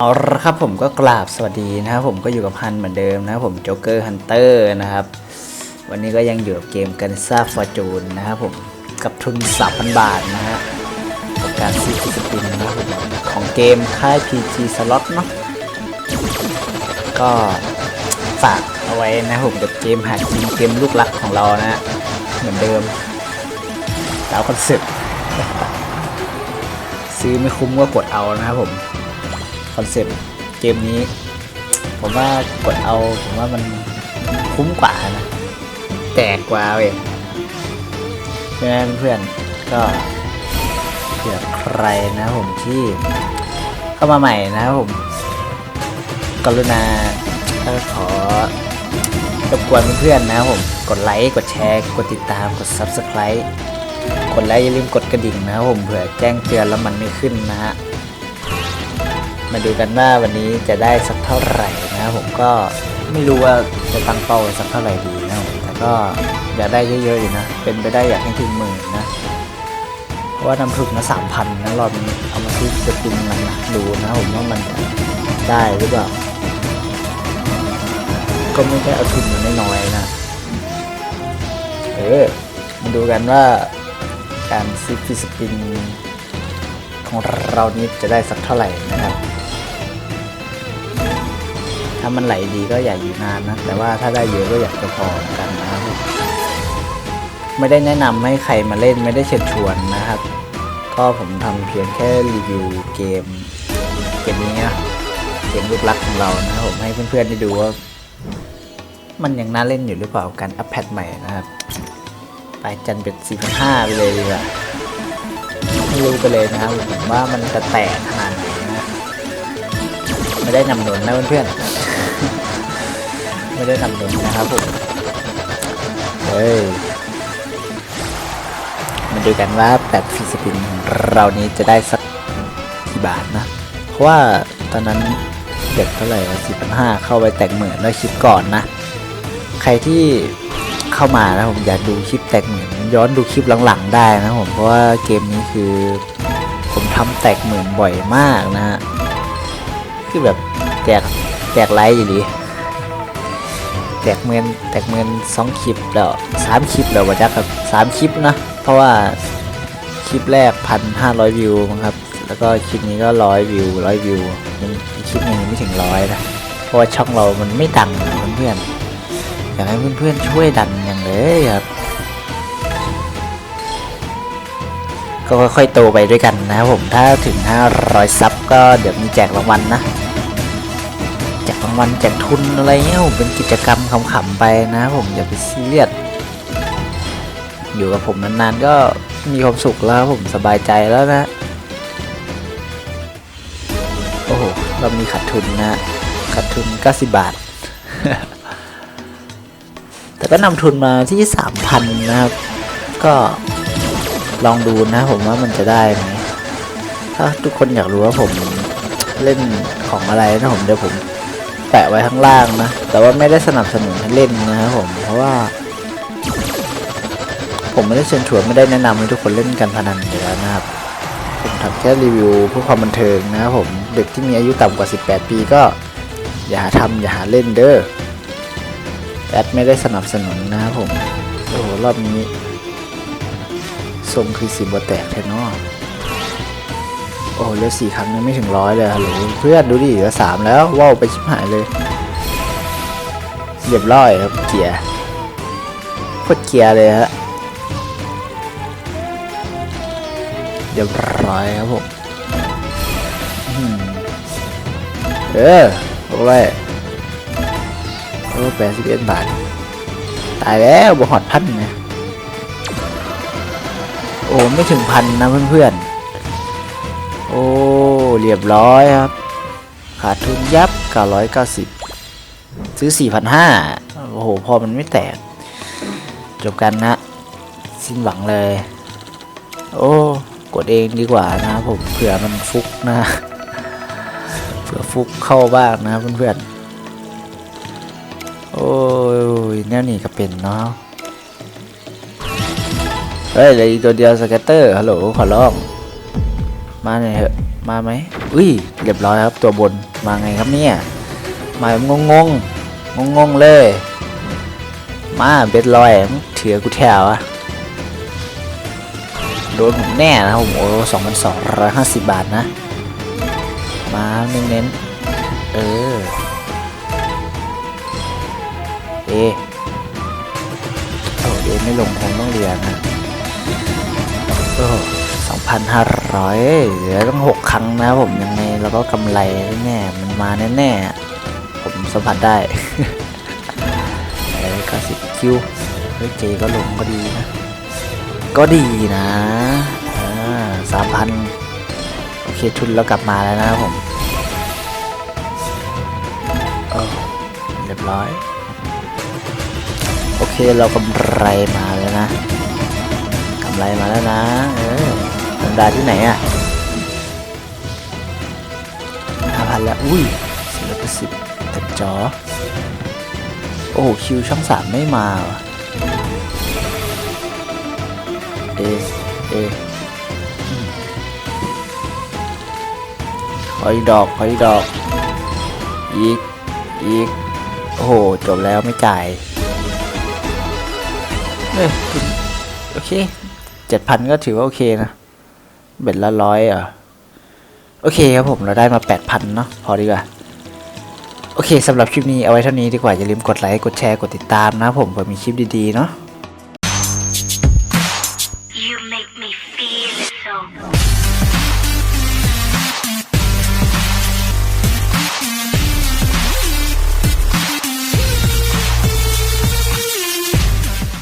เอาละครับผมก็กราบสวัสดีนะครับผมก็อยู่กับฮันเหมือนเดิมนะครับผมโจ๊กเกอร์ฮันเตอร์นะครับ วันนี้ก็ยังอยู่กับเกมกันซ่าฟอร์จูนนะครับผมกับทุน 3,000 บาทนะฮะกับการซื้อฟิสปินนะครับผมของเกมค่าย PG Slot เนาะก็ฝากเอาไว้นะผมกับเกมหากินเกมลูกรักของเรานะฮะเหมือนเดิมดาวคอนเซ็ปต์ซื้อไม่คุ้มก็กดเอานะครับผม อนเซปต์เกมนี้ ผมว่ากดเอาผมว่ามันคุ้มกว่านะแตกกว่าเว้ยเพราะฉะนั้นเพื่อนก็เผื่อใครนะผมที่เข้ามาใหม่นะผมกรุณาขอรบกวนเพื่อนๆนะผมกดไลค์กดแชร์กดติดตามกด Subscribe กดไลค์อย่าลืมกดกระดิ่งนะผมเผื่อแจ้งเตือนแล้วมันไม่ขึ้นนะฮะ มาดูกันว่าวันนี้จะได้สักเท่าไหร่นะครับผมก็ไม่รู้ว่าจะตั้งเป้าไว้สักเท่าไหร่ดีนะผมแต่ก็อยากได้เยอะๆอยู่นะ เป็นไปได้อยากให้ถึงหมื่นนะ เพราะว่านำทุนมาสามพันนะรอบนี้เอามาซื้อสปินมันนะดูนะผมว่ามันจะได้หรือเปล่า ก็ไม่ได้เอาทุนมาน้อยๆนะ เออมาดูกันว่าการซื้อฟิสปินของเรานี้จะได้สักเท่าไหร่นะครับามันไหลดีก็อยากอยู่นานนะ แต่ว่าถ้าได้เยอะก็อยากจะพอเหมือนกันนะครับไม่ได้แนะนำให้ใครมาเล่นไม่ได้เชิญชวนนะครับ ก็ผมทำเพียงแค่รีวิวเกมเกมนี้นะเกมลูกรักของเรานะครับผมให้เพื่อนๆได้ดูว่ามันยังน่าเล่นอยู่หรือเปล่าการอัปเดตใหม่นะครับ ไปจันเป็น4,500ไปเลยดีกว่าไม่รู้ไปเลยนะครับผมว่ามันจะแตกขนาดไหนนะไม่ได้นำหนุนนะเพื่อนๆ ไม่ได้นำหนุนนะครับผมเฮ้ยมาดูกันว่าแปดฟิสปินของเรานี้จะได้สักกี่บาทนะ เพราะว่าตอนนั้นเด็กเท่าไหร่สี่พันห้าเข้าไปแตกหมื่นแล้วคลิปก่อนนะ ใครที่เข้ามานะผมอยากดูคลิปแตกหมื่นย้อนดูคลิปหลังๆได้นะผมเพราะว่าเกมนี้คือ ผมทำแตกหมื่นบ่อยมากนะฮะคือแบบแตกแตกไลค์อยู่ดี แตกเมือนแตกเมือนสองคลิปแล้วสามคลิปแล้ววะจ๊ะครับสามคลิปนะ เพราะว่าคลิปแรกพันห้าร้อยวิวครับ แล้วก็คลิปนี้ก็ร้อยวิวร้อยวิวยังอีกคลิปนึงยังไม่ถึงร้อยนะ เพราะว่าช่องเรามันไม่ดังเพื่อนๆอยากให้เพื่อนๆช่วยดันอย่างเลยครับก็ค่อยๆโตไปด้วยกันนะครับผมถ้าถึง 500 ซับก็เดี๋ยวมีแจกรางวัลนะ จกรางวัลแจกทุนอะไรเงี้ยผมเป็นกิจกรรมขำๆไปนะผมอย่าไปซีเรียสอยู่กับผมนานๆก็มีความสุขแล้วผมสบายใจแล้วนะ โอ้โห เรามีขาดทุนนะขาดทุน 90 บาท แต่ก็นำทุนมาที่ 3,000 นะครับ ก็ลองดูนะผมว่ามันจะได้ไหมถ้าทุกคนอยากรู้ว่าผมเล่นของอะไรนะผมเดี๋ยวผม แปะไว้ข้างล่างนะ แต่ว่าไม่ได้สนับสนุนให้เล่นนะครับผม เพราะว่า ผมไม่ได้เชิญชวนไม่ได้แนะนำให้ทุกคนเล่นการพนันอยู่แล้วนะครับ ผมทำแค่รีวิวเพื่อความบันเทิงนะครับผม เด็กที่มีอายุต่ำกว่า 18 ปีก็ อย่าหาทำอย่าหาเล่นเด้อ แอดไม่ได้สนับสนุนนะครับผม โอ้โหรอบนี้ทรงคือสีบแตกแท้นอ โอ้เหลือสี่ครั้งยังไม่ถึงร้อยเลยฮัลโหลเพื่อนดูดิเหลือสามแล้วว้าวไปชิบหายเลยเรียบร้อยครับเกียร์โคตรเกียร์เลยฮะเรียบร้อยครับผมเออโอ้ยโอ้แปดสิบเอ็ดบาท ตายแล้วบวหอดพันไงโอ้ไม่ถึงพันนะเพื่อนๆ อ้เรียบร้อยครับ ขาดทุนยับ 990 ซื้อ 4,500 โอ้โห พอมันไม่แตก จบกันนะ สิ้นหวังเลย โอ้ กดเองดีกว่านะผมเผื่อมันฟุกนะเผื่อฟุกเข้าบ้างนะเพื่อนๆ โอ้ยแนวนี้ก็เป็นเนาะเฮ้ยเลืออีกตัวเดียวสเก็ตเตอร์ฮัลโหลขอร้อง มาหน่อยเถอะ มาไหมอุ้ย เรียบร้อยครับตัวบน มาไงครับเนี่ย มาแบบงงงงงงเลย มาเบ็ดลอยมึงเถือกูแถวอะโดนผมแน่นะครับผมโอ้สองพันสองร้อยห้าสิบบาทนะ มาเน้นๆเออ เอโอ้เอไม่ลงคงต้องเรียนนะโอ้ สองพันห้าร้อยเหลือต้องหกครั้งนะผมยังไงเราก็กำไรแน่ๆมันมาแน่ๆ ผมสัมผัสได้เอ้ยก็สิบคิวเฮ้ยเจก็ลงก็ดีนะ ก็ดีนะอ่าสามพันโอเคทุนเรากลับมาแล้วนะผมโอ้เรียบร้อย โอเคเรากำไรมาแล้วนะกำไรมาแล้วนะ เออ ดาที่ไหนอะห้าพันแล้ว อุ้ยสี่ร้อยแปดสิบเต็มจอ โอ้โหคิวช่องสามไม่มาว่ะเอเออืมขออีกดอกขออีกดอก อีก อีก โอ้โห จบแล้วไม่จ่ายเอ้ยโอเคเจ็ดพันก็ถือว่าโอเคนะ เบ็ดละร้อยอะโอเคครับผมเราได้มาแปดพันเนาะพอดีกว่า โอเคสำหรับคลิปนี้เอาไว้เท่านี้ดีกว่า อย่าลืมกดไลค์ กดแชร์ กดติดตามนะผมเพื่อมีคลิปดี ๆ เนาะ